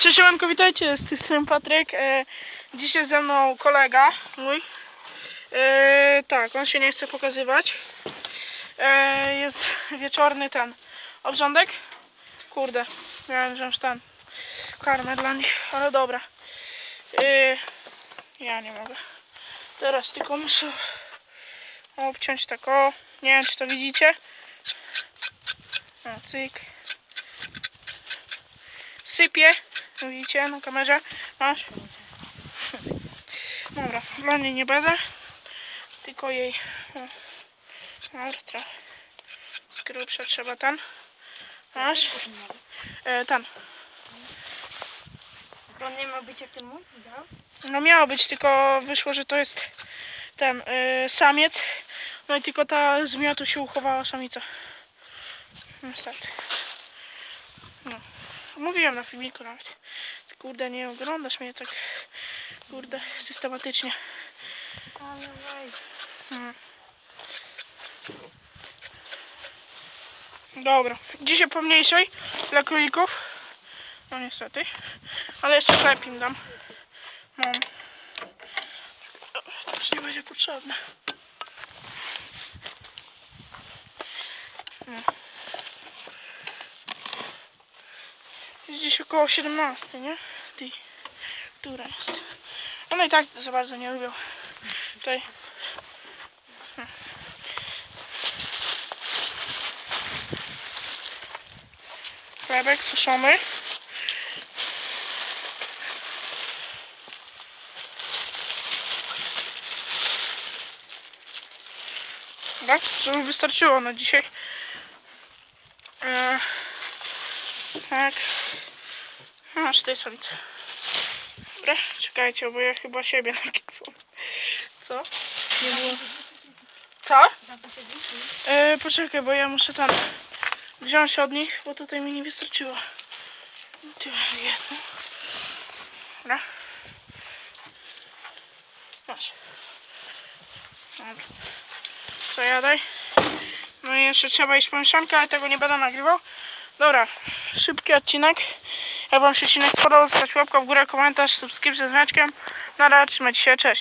Cześć, Siemanko, witajcie, z tej strony Patryk. E, dzisiaj ze mną kolega mój. E, tak, on się nie chce pokazywać. E, jest wieczorny ten obrządek. Kurde, miałem wziąć ten karmę dla nich, ale dobra. E, ja nie mogę. Teraz tylko muszę obciąć tak o. Nie wiem, czy to widzicie. O, cyk. Sypie. Widzicie na kamerze? Masz? Dobra, dla niej nie będę. Tylko jej. Dobra, trochę. Grubsza trzeba ten. Masz? E, ten. To nie ma być jak ten mój? No miało być, tylko wyszło, że to jest ten y, samiec. No i tylko ta z miotu się uchowała samica. Niestety. Mówiłem na filmiku nawet. Kurde, nie oglądasz mnie tak, kurde, systematycznie. Ale weź. Mm. Dobra, dzisiaj pomniejszej dla królików. No niestety. Ale jeszcze chleb im dam. Mam. To już nie będzie potrzebne. No. Jest dziś około 17, nie? Ty. Która jest? One i tak za bardzo nie lubią. Tutaj. Chlebek suszony. Dobra, żeby wystarczyło na dzisiaj. E, tak. Tej samicy. Dobra, czekajcie, bo ja chyba siebie nagrywam. Co? Nie było. Co? E, poczekaj, bo ja muszę tam wziąć od nich, bo tutaj mi nie wystarczyło. Tyle jedno. Dobra. Masz. Dobra. Co jadaj? No i jeszcze trzeba iść po mieszankę, ale tego nie będę nagrywał. Dobra, szybki odcinek. Jak wam się odcinek spodobał, zostawcie łapkę w górę, komentarz, subskrypcję z. Na razie, trzymajcie się, cześć.